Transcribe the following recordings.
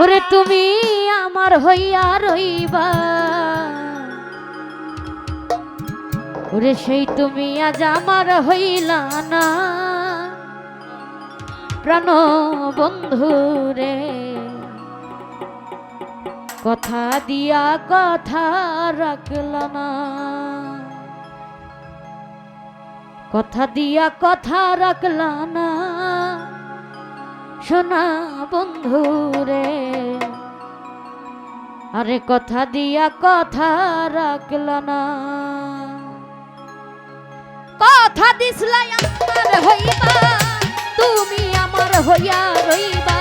ওরে তুমি আমার হইয়া রইবা। ওরে সেই তুমি আজ আমার হইলা না। প্রাণ বন্ধু রে, কথা দিয়া কথা রাখল না। কথা দিয়া কথা রাখল না। সোনা বন্ধু রে। আরে কথা দিয়া কথা রাখল না। কথা দিসলাই আমার হইবা, তুমি আমার হইয়া রইবা।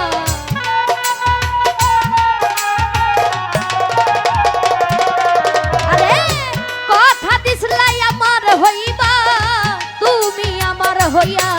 হইয়া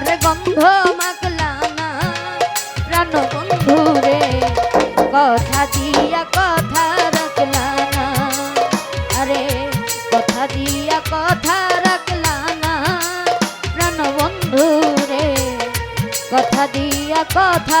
ব্যথার গন্ধ মাকলানা প্রাণ বন্ধু রে কথা দিয়া কথা রাখলানা আরে, কথা দিয়া কথা রাখলানা প্রাণ বন্ধু রে কথা দিয়া কথা